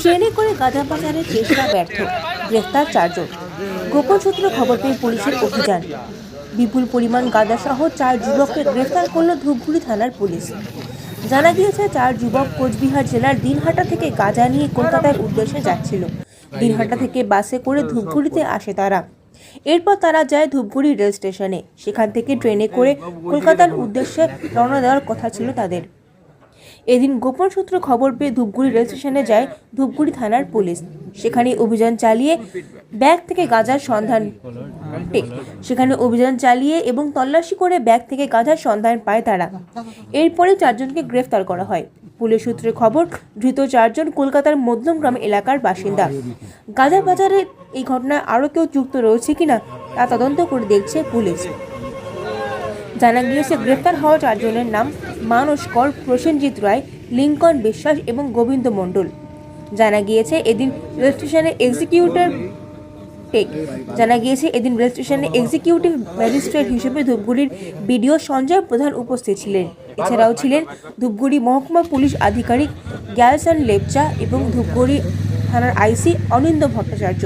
ট্রেনে করে গাঁজা পাচারের চেষ্টা ব্যর্থ, গ্রেফতার চারজন। গোপন সূত্রে খবর পেয়ে পুলিশের অভিযান। বিপুল পরিমাণ গাঁজা সহ চার যুবককে গ্রেফতার করল ধূপগুড়ি থানার পুলিশ। জানা গিয়েছে, চার যুবক কোচবিহার জেলার দিনহাটা থেকে গাঁজা নিয়ে কলকাতার উদ্দেশ্যে যাচ্ছিল। দিনহাটা থেকে বাসে করে ধূপগুড়িতে আসে তারা। এরপর তারা যায় ধূপগুড়ি রেল স্টেশনে। সেখান থেকে ট্রেনে করে কলকাতার উদ্দেশ্যে রওনা দেওয়ার কথা ছিল তাদের। এদিন গোপন সূত্র খবর পেয়ে ধূপগুড়ি রেল স্টেশনে যায় ধূপগুড়ি থানার পুলিশ। সেখানে অভিযান চালিয়ে ব্যাগ থেকে গাঁজার সন্ধান সেখানে অভিযান চালিয়ে এবং তল্লাশি করে ব্যাগ থেকে গাঁজার সন্ধান পায় তারা। এরপরে চারজনকে গ্রেফতার করা হয়। পুলিশ সূত্রে খবর, ধৃত চারজন কলকাতার মধ্যমগ্রাম এলাকার বাসিন্দা। গাঁজা বাজারে এই ঘটনায় আরও কেউ যুক্ত রয়েছে কিনা তা তদন্ত করে দেখছে পুলিশ। জানা গিয়েছে গ্রেফতার হওয়া চারজনের নাম মানস কর প্রসেনজিৎ রায়, লিঙ্কন বিশ্বাস এবং গোবিন্দ মণ্ডল। জানা গিয়েছে, এদিন রেল স্টেশনে এক্সিকিউটিভ টেক জানা গিয়েছে, এদিন রেল স্টেশনে এক্সিকিউটিভ ম্যাজিস্ট্রেট হিসেবে ধূপগুড়ির বিডিও সঞ্জয় প্রধান উপস্থিত ছিলেন। এছাড়াও ছিলেন ধূপগুড়ি মহকুমা পুলিশ আধিকারিক গ্যালসান লেপচা এবং ধূপগুড়ি থানার আইসি অনিন্দ ভট্টাচার্য।